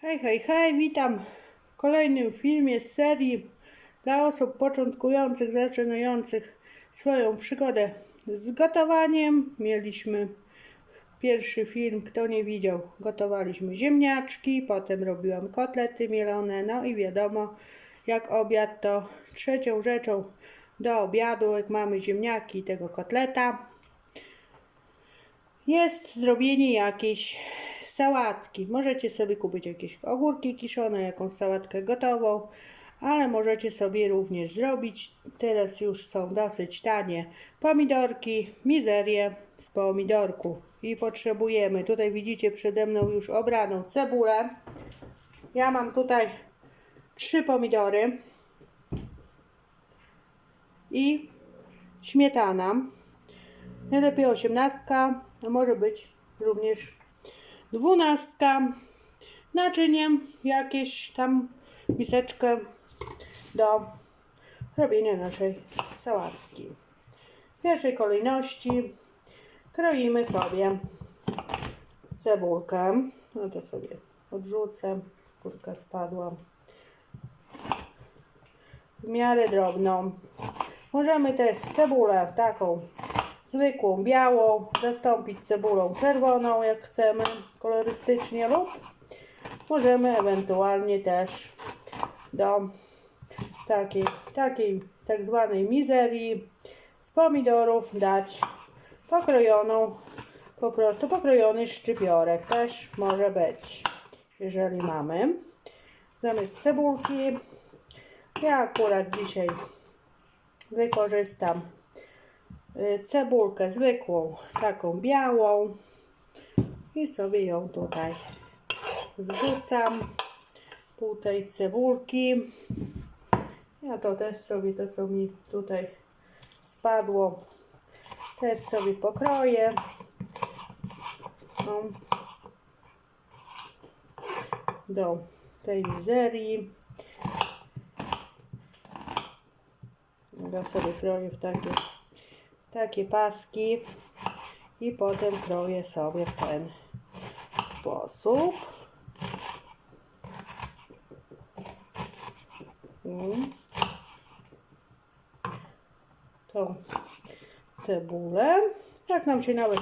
Hej, hej, hej, witam w kolejnym filmie z serii dla osób początkujących, zaczynających swoją przygodę z gotowaniem. Mieliśmy pierwszy film, kto nie widział, gotowaliśmy ziemniaczki, potem robiłam kotlety mielone, no i wiadomo, jak obiad to trzecią rzeczą do obiadu, jak mamy ziemniaki i tego kotleta, jest zrobienie jakiejś sałatki. Możecie sobie kupić jakieś ogórki kiszone, jakąś sałatkę gotową, ale możecie sobie również zrobić, teraz już są dosyć tanie, pomidorki, mizerię z pomidorków. I potrzebujemy, tutaj widzicie przede mną już obraną cebulę. Ja mam tutaj trzy pomidory i śmietana. Najlepiej osiemnastka, a może być również dwunastka. Naczyniem jakieś tam miseczkę do robienia naszej sałatki. W pierwszej kolejności kroimy sobie cebulkę. No to sobie odrzucę. Skórka spadła. W miarę drobną. Możemy też cebulę taką zwykłą, białą, zastąpić cebulą czerwoną, jak chcemy, kolorystycznie, lub możemy ewentualnie też do takiej, takiej tak zwanej mizerii z pomidorów dać pokrojoną, po prostu pokrojony szczypiorek też może być, jeżeli mamy. Zamiast cebulki, ja akurat dzisiaj wykorzystam cebulkę zwykłą, taką białą i sobie ją tutaj wrzucam. Pół tej cebulki. Ja to też sobie, to co mi tutaj spadło, też sobie pokroję. No. Do tej mizerii. Ja sobie kroję w takie, takie paski i potem kroję sobie w ten sposób. Tą cebulę. Jak nam się nawet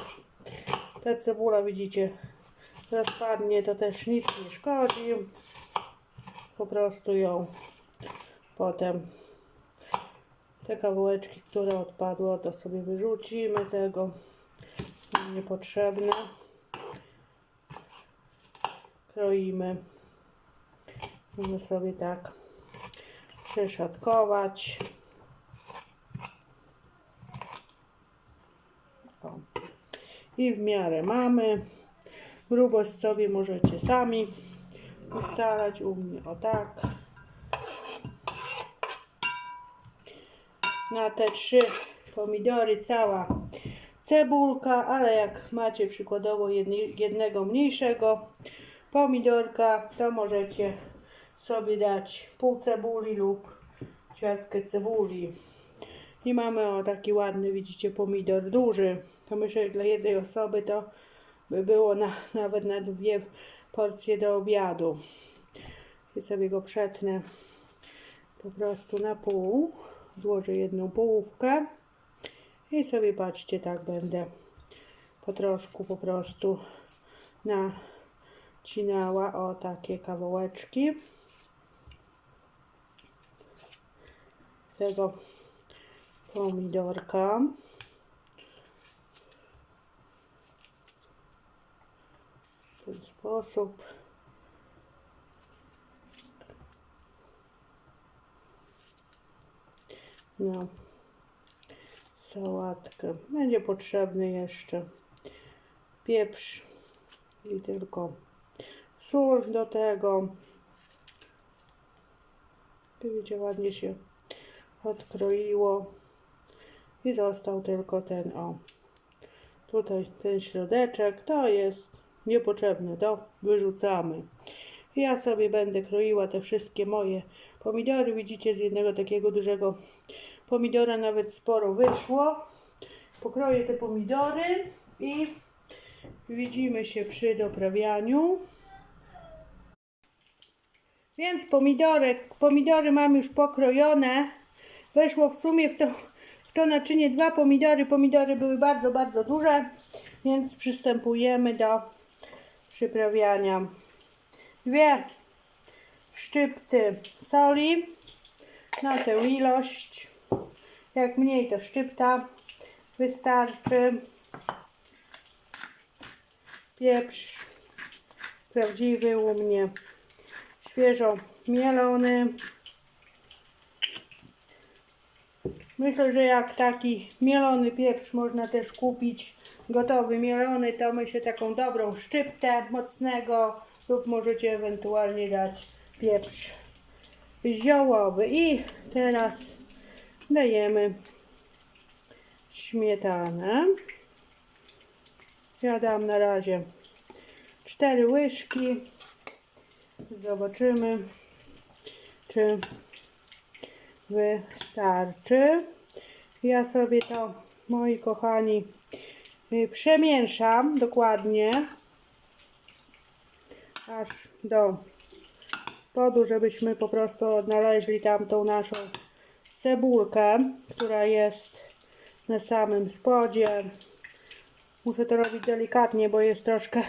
ta cebula, widzicie, rozpadnie, to też nic nie szkodzi. Po prostu ją potem te kawałeczki, które odpadło, to sobie wyrzucimy tego. Niepotrzebne. Kroimy. Możemy sobie tak przeszatkować. O. I w miarę mamy. Grubość sobie możecie sami ustalać. U mnie o tak. Na te trzy pomidory cała cebulka, ale jak macie przykładowo jednego mniejszego pomidorka, to możecie sobie dać pół cebuli lub ćwiartkę cebuli. I mamy o taki ładny, widzicie, pomidor duży. To myślę, że dla jednej osoby to by było na, nawet na dwie porcje do obiadu. I sobie go przetnę po prostu na pół. Złożę jedną połówkę i sobie patrzcie, tak będę po troszku po prostu nacinała o takie kawałeczki tego pomidorka. W ten sposób. No, sałatkę. Będzie potrzebny jeszcze pieprz i tylko sól do tego. Widzicie, ładnie się odkroiło. I został tylko ten o tutaj ten środeczek. To jest niepotrzebne. To wyrzucamy ja sobie będę kroiła te wszystkie moje pomidory widzicie z jednego takiego dużego pomidora nawet sporo wyszło pokroję te pomidory i widzimy się przy doprawianiu Więc pomidory, pomidory mam już pokrojone. Weszło w sumie w to, w to naczynie dwa pomidory. Pomidory były bardzo, bardzo duże, więc przystępujemy do przyprawiania. Dwie szczypty soli na tę ilość. Jak mniej to szczypta wystarczy. Pieprz prawdziwy u mnie świeżo mielony. Myślę, że jak taki mielony pieprz można też kupić gotowy mielony, to myślę taką dobrą szczyptę mocnego lub możecie ewentualnie dać pieprz ziołowy. I teraz dajemy śmietanę. Ja dam na razie cztery łyżki. Zobaczymy, czy wystarczy. Ja sobie to, moi kochani, y, przemieszam dokładnie aż do spodu, żebyśmy po prostu odnaleźli tamtą naszą cebulkę, która jest na samym spodzie. Muszę to robić delikatnie, bo jest troszkę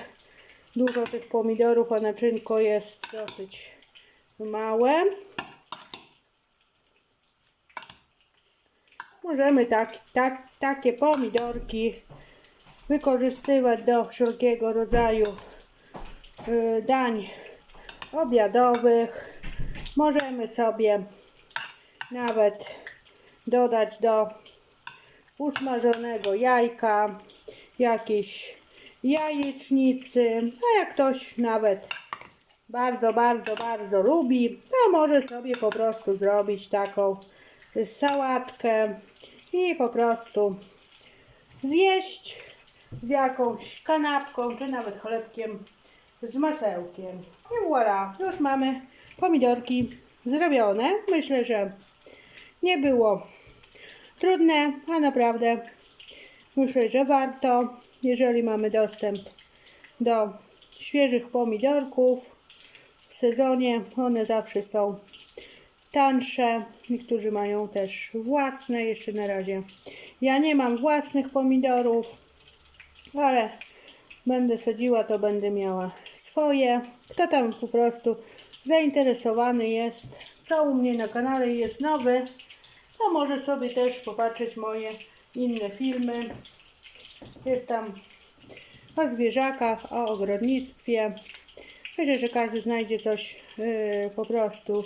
dużo tych pomidorów, a naczynko jest dosyć małe. Możemy tak, tak, takie pomidorki wykorzystywać do wszelkiego rodzaju dań obiadowych. Możemy sobie nawet dodać do usmażonego jajka jakieś jajecznicy. A jak ktoś nawet bardzo, bardzo, bardzo lubi, to może sobie po prostu zrobić taką sałatkę i po prostu zjeść z jakąś kanapką, czy nawet chlebkiem z masełkiem. I voilà, już mamy pomidorki zrobione. Myślę, że nie było trudne, a naprawdę myślę, że warto, jeżeli mamy dostęp do świeżych pomidorków w sezonie. One zawsze są tańsze. Niektórzy mają też własne, jeszcze na razie. Ja nie mam własnych pomidorów, ale będę sadziła, to będę miała swoje. Kto tam po prostu zainteresowany jest, co u mnie na kanale jest nowy, to może sobie też popatrzeć moje inne filmy. Jest tam o zwierzakach, o ogrodnictwie. Myślę, że każdy znajdzie coś yy, po prostu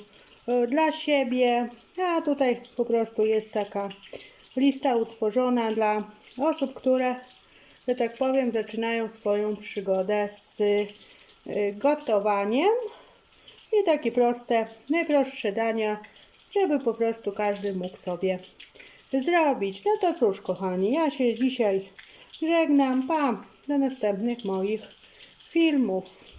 yy, dla siebie. A tutaj po prostu jest taka lista utworzona dla osób, które, że tak powiem, zaczynają swoją przygodę z yy, gotowaniem. I takie proste, najprostsze dania, żeby po prostu każdy mógł sobie zrobić. No to cóż, kochani, ja się dzisiaj żegnam. Pa! Do następnych moich filmów.